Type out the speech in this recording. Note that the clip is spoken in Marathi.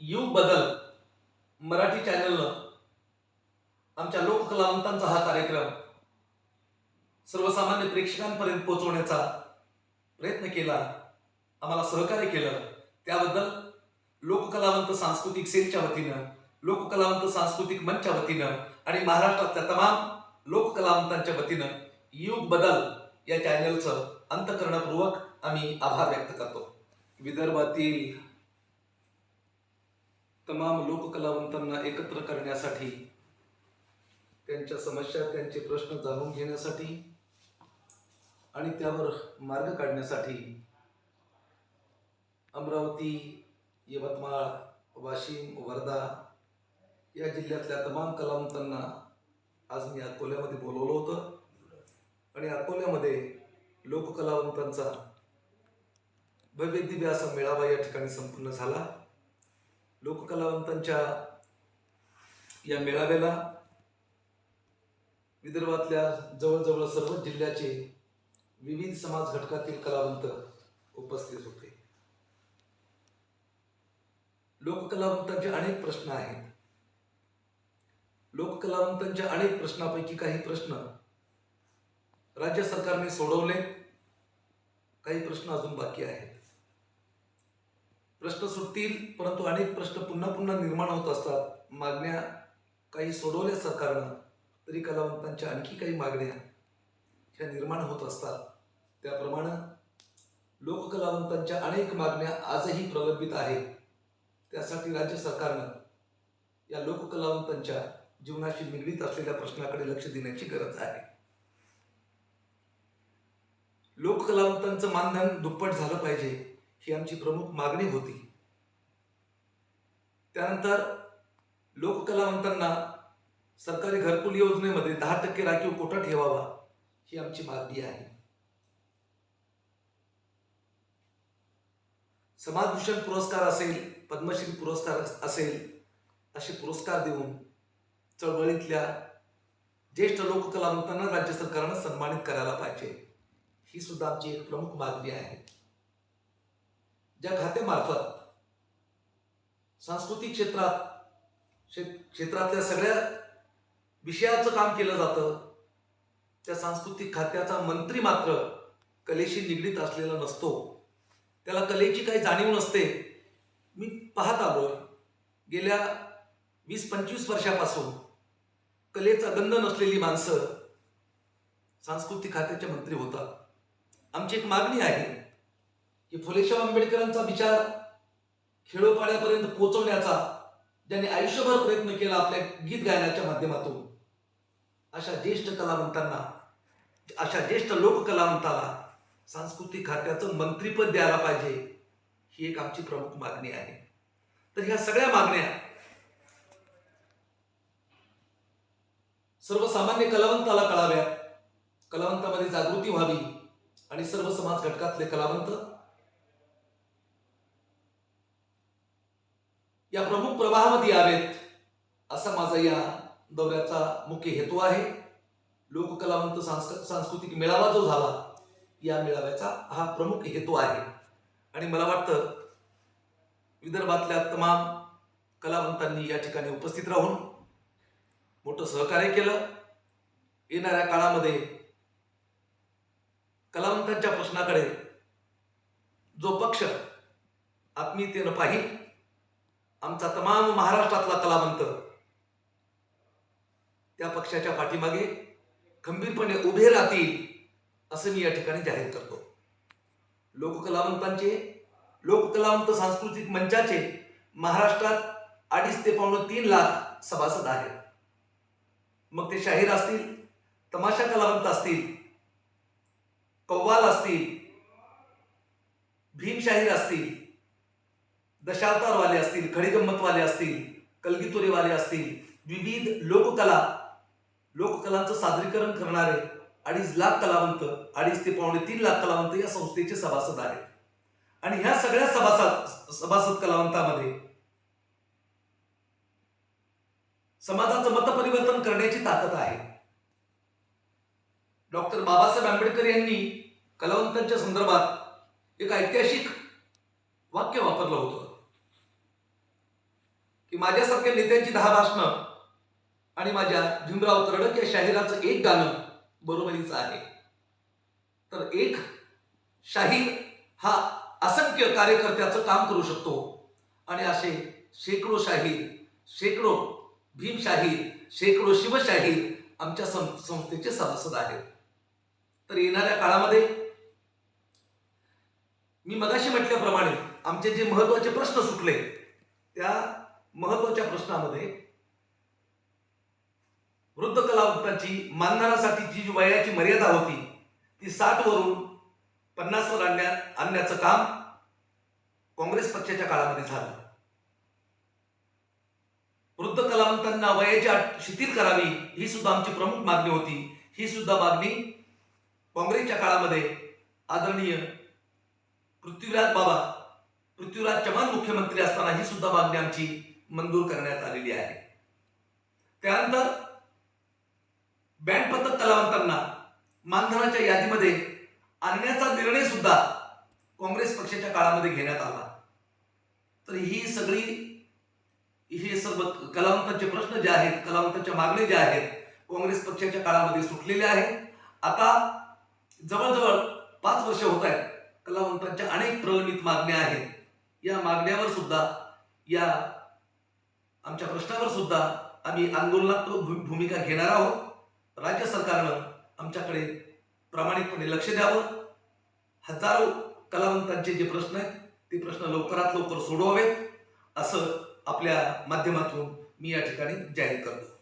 युग बदल मराठी चॅनलनं आमच्या लोककलावंतांचा हा कार्यक्रम सर्वसामान्य प्रेक्षकांपर्यंत पोहोचवण्याचा प्रयत्न केला आम्हाला सहकार्य केलं. त्याबद्दल लोककलावंत सांस्कृतिक सेलच्या वतीनं लोककलावंत सांस्कृतिक मंचच्या वतीनं आणि महाराष्ट्रातल्या तमाम लोककलावंतांच्या वतीनं युग बदल या चॅनलचं अंतकरणपूर्वक आम्ही आभार व्यक्त करतो. विदर्भातील तमाम लोककलावंतांना एकत्र करण्यासाठी त्यांच्या समस्या त्यांचे प्रश्न जाणून घेण्यासाठी आणि त्यावर मार्ग काढण्यासाठी अमरावती यवतमाळ वाशिम वर्धा या जिल्ह्यातल्या तमाम कलावंतांना आज मी अकोल्यामध्ये बोलवलं होतं. आणि अकोल्यामध्ये लोककलावंतांचा भव्य दिव्य असा मेळावा या ठिकाणी संपन्न झाला. लोककलावंतांच्या या मेळाव्याला विदर्भातल्या जवळजवळ सर्व जिल्ह्याचे विविध समाज घटकातील कलावंत उपस्थित होते. लोककलावंतांचे अनेक प्रश्न आहेत. लोककलावंतांच्या अनेक प्रश्नापैकी काही प्रश्न राज्य सरकारने सोडवले. काही प्रश्न अजून बाकी आहेत. प्रश्न सुटतील परंतु अनेक प्रश्न पुन्हा पुन्हा निर्माण होत असतात. मागण्या काही सोडवल्या सरकारनं तरी कलावंतांच्या आणखी काही मागण्या ह्या निर्माण होत असतात. त्याप्रमाणे लोककलावंतांच्या अनेक मागण्या आजही प्रलंबित आहेत. त्यासाठी राज्य सरकारनं या लोककलावंतांच्या जीवनाशी निगडीत असलेल्या प्रश्नाकडे लक्ष देण्याची गरज आहे. लोककलावंतांचं मानधन दुप्पट झालं पाहिजे. ही आमची प्रमुख मागणी होती. त्यानंतर लोककलावंतांना सरकारी घरकुल योजनेमध्ये दहा टक्के राखीव कोटा ठेवावा ही आमची मागणी आहे. समाजभूषण पुरस्कार असेल पद्मश्री पुरस्कार असेल असे पुरस्कार देऊन चळवळीतल्या ज्येष्ठ लोककलावंतांना राज्य सरकारनं सन्मानित करायला पाहिजे. ही सुद्धा आमची एक प्रमुख मागणी आहे. ज्या खात्यामार्फत सांस्कृतिक क्षेत्रात क्षेत्रातल्या सगळ्या विषयाचं काम केलं जातं त्या सांस्कृतिक खात्याचा मंत्री मात्र कलेशी निगडीत असलेला नसतो. त्याला कलेची काही जाणीव नसते. मी पाहत आलोय गेल्या वीस पंचवीस वर्षापासून कलेचा गंध नसलेली माणसं सांस्कृतिक खात्याचे मंत्री होतात. आमची एक मागणी आहे. की फुलेशाह आंबेडकरांचा विचार खेडोपाड्यापर्यंत पोहोचवण्याचा ज्यांनी आयुष्यभर प्रयत्न केला आपल्या गीत गायनाच्या माध्यमातून अशा ज्येष्ठ कलावंतांना अशा ज्येष्ठ लोककलावंताला सांस्कृतिक खात्याचं मंत्रीपद द्यायला पाहिजे ही एक आमची प्रमुख मागणी आहे. तर ह्या सगळ्या मागण्या सर्वसामान्य कलावंताला कळाव्या कलावंतामध्ये जागृती व्हावी आणि सर्व समाज घटकातले कलावंत या प्रमुख प्रवाहामध्ये यावेत असा माझा या दौऱ्याचा मुख्य हेतू आहे. लोककलावंत सांस्कृतिक मेळावा जो झाला या मेळाव्याचा हा प्रमुख हेतू आहे. आणि मला वाटतं विदर्भातल्या तमाम कलावंतांनी या ठिकाणी उपस्थित राहून मोठं सहकार्य केलं. येणाऱ्या काळामध्ये कलावंतांच्या प्रश्नाकडे जो पक्ष आत्मीयतेनं पाहिजे आमचा तमाम महाराष्ट्रातला कलावंत त्या पक्षाच्या पाठीमागे खंबीरपणे उभे राहतील असं मी या ठिकाणी जाहीर करतो. लोककलावंतांचे लोककलावंत सांस्कृतिक मंचाचे महाराष्ट्रात अडीच ते पावणे तीन लाख सभासद आहेत. मग ते शाहीर असतील तमाशा कलावंत असतील कव्वाल असतील भीमशाहीर असतील दशावतारवाले असतील खडीगंमतवाले असतील कलगीतुरेवाले असतील विविध लोककला लोककलांचं सादरीकरण करणारे अडीच लाख कलावंत अडीच ते पावणे तीन लाख कलावंत या संस्थेचे सभासद आहेत. आणि ह्या सगळ्या सभासद सभासद कलावंतामध्ये समाजाचं मतपरिवर्तन करण्याची ताकद आहे. डॉक्टर बाबासाहेब आंबेडकर यांनी कलावंतांच्या संदर्भात एक ऐतिहासिक वाक्य वापरलं होतं. की माझ्यासारख्या नेत्यांची दहा भाषणं आणि माझ्या भीमराव तरडक या शाहिराचं एक गाणं बरोबरीचं आहे. तर एक शाहीर हा असंख्य कार्यकर्त्याचं काम करू शकतो. आणि असे शेकडो शाहीर शेकडो भीमशाहीर शेकडो शिवशाहीर आमच्या सं- संस्थेचे सभासद आहेत. तर येणाऱ्या काळामध्ये मी मगाशी म्हटल्याप्रमाणे आमचे जे महत्त्वाचे प्रश्न सुटले त्या महत्त्वाच्या प्रश्नामध्ये वृद्ध कलावंतांची मानधनासाठी जी वयाची मर्यादा होती ती साठ वरून पन्नास वर आणण्यात आणण्याचं काम काँग्रेस पक्षाच्या काळामध्ये झालं. वृद्ध कलावंतांना वयाची अट शिथिल करावी ही सुद्धा आमची प्रमुख मागणी होती. ही सुद्धा मागणी काँग्रेसच्या काळामध्ये आदरणीय पृथ्वीराज बाबा पृथ्वीराज चव्हाण मुख्यमंत्री असताना ही सुद्धा मागणी आमची मंजूर करण्यात आलेली आहे. त्यानंतर बँड पथक कलावंतांना मानधनाच्या यादीमध्ये आणण्याचा निर्णय सुद्धा काँग्रेस पक्षाच्या काळामध्ये घेण्यात आला. तर ही सगळी हे सर्व कलावंतांचे प्रश्न जे आहेत कलावंतांच्या मागण्या ज्या आहेत काँग्रेस पक्षाच्या काळामध्ये सुटलेल्या आहेत. आता जवळजवळ पाच वर्ष होत आहेत कलावंतांच्या अनेक प्रलंबित मागण्या आहेत. या मागण्यावर सुद्धा या आमच्या प्रश्नावर सुद्धा आम्ही आंदोलनात्मक भू- भूमिका घेणार आहोत. राज्य सरकारनं आमच्याकडे प्रामाणिकपणे लक्ष द्यावं. हजारो कलावंतांचे जे प्रश्न आहेत ते प्रश्न लवकरात लवकर सोडवावेत असं आपल्या माध्यमातून मी या ठिकाणी जाहीर करतो.